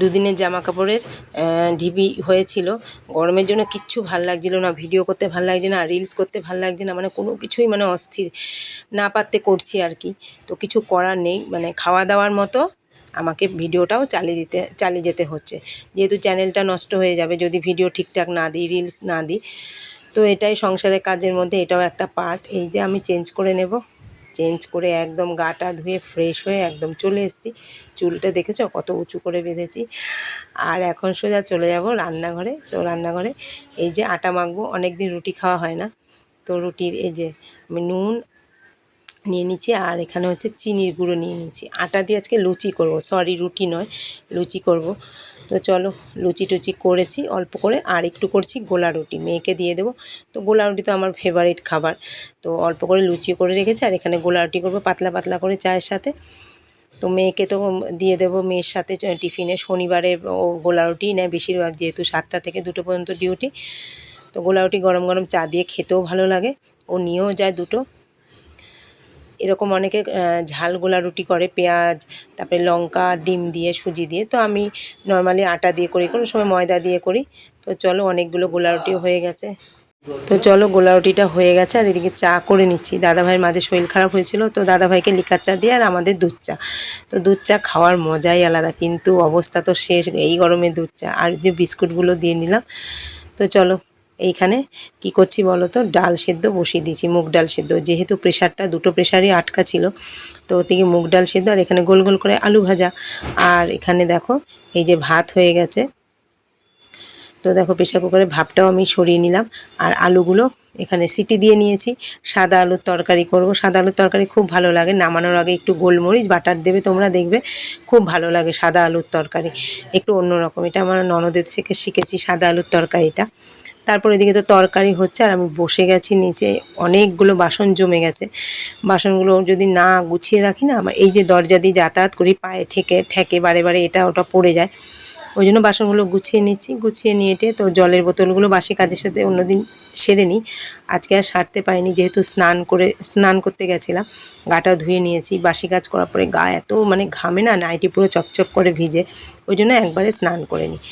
দুদিনের জামা কাপড়ের ঢিবি হয়েছিল। গরমের জন্য কিচ্ছু ভালো লাগছিল না, ভিডিও করতে ভালো লাগছে না রিলস করতে ভালো লাগছে না মানে কোনো কিছুই মানে অস্থির। না পারতে করছি আর কি। তো কিছু করার নেই মানে খাওয়া দাওয়ার মতো আমাকে ভিডিওটাও চালিয়ে দিতে, চালিয়ে যেতে হচ্ছে। যেহেতু চ্যানেলটা নষ্ট হয়ে যাবে, যদি ভিডিও ঠিকঠাক না দিই রিলস না দিই, তো এটাই সংসারের কাজের মধ্যে এটাও একটা পার্ট এই যে আমি চেঞ্জ করে নেব। চেঞ্জ করে একদম গাটা ধুয়ে ফ্রেশ হয়ে একদম চলে এসেছি। চুলটা দেখেছ? কত উঁচু করে বেঁধেছি। আর এখন সোজা চলে যাব রান্নাঘরে। তো রান্নাঘরে এই যে আটা মাখবো অনেক দিন রুটি খাওয়া হয় না। তো রুটির এই যে আমি নুন নিয়ে নিচ্ছি আর এখানে হচ্ছে চিনির গুঁড়ো নিয়ে নিচ্ছি। আটা দিয়ে আজকে লুচি করব। সরি, রুটি নয়, লুচি করব। তো চলো লুচি টুচি করেছি, অল্প করে, আর একটু করছি গোলা রুটি। মেয়েকে দিয়ে দেবো। তো গোলা রুটি তো আমার ফেভারিট খাবার। তো অল্প করে লুচি করে রেখেছি, আর এখানে গোলা রুটি করব পাতলা পাতলা করে চায়ের সাথে। তো মেয়েকে তো দিয়ে দেবো মেয়ের সাথে টিফিনে। শনিবারে ও গোলা রুটি নেয় বেশিরভাগ, যেহেতু সাতটা থেকে দুটো পর্যন্ত ডিউটি তো গোলা রুটি গরম গরম চা দিয়ে খেতেও ভালো লাগে। ও নিয়েও যায় দুটো। এরকম অনেকে ঝাল গোলা রুটি করে, পেঁয়াজ, তারপরে লঙ্কা, ডিম দিয়ে, সুজি দিয়ে। তো আমি নর্মালি আটা দিয়ে করি, কোনো সময় ময়দা দিয়ে করি। তো চলো, অনেকগুলো গোলা রুটি হয়ে গেছে। তো চলো, গোলা রুটিটা হয়ে গেছে, আর এদিকে চা করে নিচ্ছি। দাদাভাইয়ের মাঝে শরীর খারাপ হয়েছিল, তো দাদাভাইকে লিকার চা দিয়ে, আর আমাদের দুধ চা। তো দুধ চা খাওয়ার মজাই আলাদা, কিন্তু অবস্থা তো শেষ, এই গরমে দুধ চা। আর যে বিস্কুটগুলো দিয়ে নিলাম। তো চলো এইখানে কি করছি বলো তো? ডাল সেদ্ধ বসিয়ে দিয়েছি, মুগ ডাল সেদ্ধ। যেহেতু প্রেশারটা, দুটো প্রেশারই আটকা ছিল, তো ওদিকে মুগ ডাল সেদ্ধ আর এখানে গোল গোল করে আলু ভাজা। আর এখানে দেখো, এই যে ভাত হয়ে গেছে। তো দেখো, প্রেশার কুকারে ভাপটাও আমি সরিয়ে নিলাম। আর আলুগুলো এখানে সিটি দিয়ে নিয়েছি। সাদা আলুর তরকারি করব। সাদা আলুর তরকারি খুব ভালো লাগে। নামানোর আগে একটু গোলমরিচ, বাটার দেবে, তোমরা দেখবে খুব ভালো লাগে সাদা আলুর তরকারি। একটু অন্যরকম। এটা আমার ননদের থেকে শিখেছি সাদা আলুর তরকারিটা। তারপর এদিকে তো তরকারি হচ্ছে আর আমি বসে গেছি নিচে, অনেকগুলো বাসন জমে গেছে। বাসনগুলো যদি না গুছিয়ে রাখি না আমার এই যে দরজা দিয়ে যাতায়াত করি, পায়ে ঠেকে ঠেকে বারে বারে এটা ওটা পড়ে যায়। ওই জন্য বাসনগুলো গুছিয়ে নিচ্ছি, গুছিয়ে নিয়ে তো জলের বোতলগুলো বাসি কাজের সাথে অন্যদিন সেরে নিই। আজকে আর সারতে পারিনি, যেহেতু স্নান করে, স্নান করতে গেছিলাম, গাটা ধুয়ে নিয়েছি। বাসি কাজ করার পরে গা এত মানে ঘামে না, নাইটি পুরো চকচক করে ভিজে, ওই জন্য একবারে স্নান করে নিই।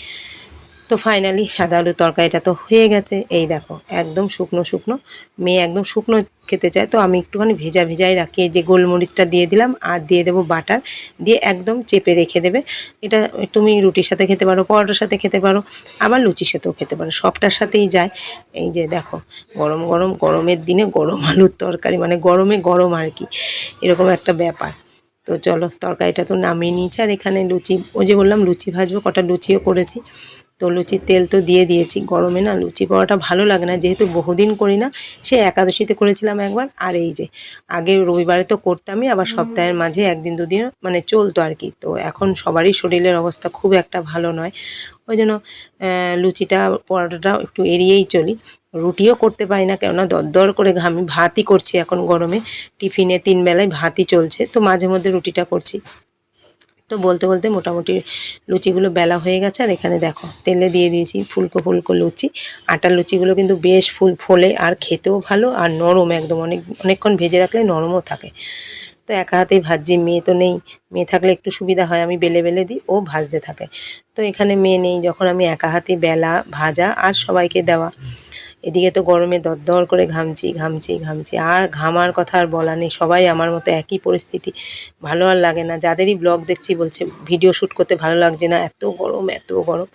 তো ফাইনালি সাদা আলুর তরকারিটা তো হয়ে গেছে। এই দেখো, একদম শুকনো শুকনো, মেয়ে একদম শুকনো খেতে চায়। তো আমি একটুখানি ভেজা ভেজাই রাখি, এই যে গোলমরিচটা দিয়ে দিলাম, আর দিয়ে দেবো বাটার, দিয়ে একদম চেপে রেখে দেবে। এটা তুমি রুটির সাথে খেতে পারো, পরোটার সাথে খেতে পারো, আবার লুচির সাথেও খেতে পারো, সবটার সাথেই যায়। এই যে দেখো, গরম গরম, গরমের দিনে গরম আলুর তরকারি মানে গরমে গরম আর কি, এরকম একটা ব্যাপার। তো চলো, তরকারিটা তো নামিয়ে নিয়েছি, আর এখানে লুচি, ওই যে বললাম লুচি ভাজবো, কটা লুচিও করেছি। তো লুচির তেল তো দিয়ে দিয়েছি। গরমে না লুচি পরোটা ভালো লাগে না। যেহেতু বহুদিন করি না সে একাদশীতে করেছিলাম একবার। আর এই যে আগে রবিবারে তো করতামই আবার সপ্তাহের মাঝে একদিন দুদিন মানে চলতো আর কি। তো এখন সবারই শরীরের অবস্থা খুব একটা ভালো নয়। ওই জন্য লুচিটা পরোটাটা একটু এড়িয়েই চলি। রুটিও করতে পারি না কেননা দরদর করে ঘামি ভাতই করছি এখন গরমে। টিফিনে তিন বেলায় ভাতই চলছে। তো মাঝে মধ্যে রুটিটা করছি। তো বলতে বলতে মোটামুটি লুচিগুলো বেলা হয়ে গেছে। আর এখানে দেখো, তেলে দিয়ে দিয়েছি ফুলকো ফুলকো লুচি। আটার লুচিগুলো কিন্তু বেশ ফুল ফোলে আর খেতেও ভালো আর নরম একদম। অনেক, অনেকক্ষণ ভেজে রাখলে নরমও থাকে। তো একা হাতেই ভাজছি, মেয়ে তো নেই। মেয়ে থাকলে একটু সুবিধা হয়, আমি বেলে বেলে দিই, ও ভাজতে থাকে। তো এখানে মেয়ে নেই, যখন আমি একা হাতে বেলা, ভাজা আর সবাইকে দেওয়া। এদিকে তো গরমে দরদর করে ঘামছি ঘামছি ঘামছি। আর ঘামার কথা আর বলা নেই, সবাই আমার মতো একই পরিস্থিতি। ভালো আর লাগে না। যাদেরই ব্লগ দেখছি বলছে, ভিডিও শ্যুট করতে ভালো লাগছে না। এত গরম এত গরম।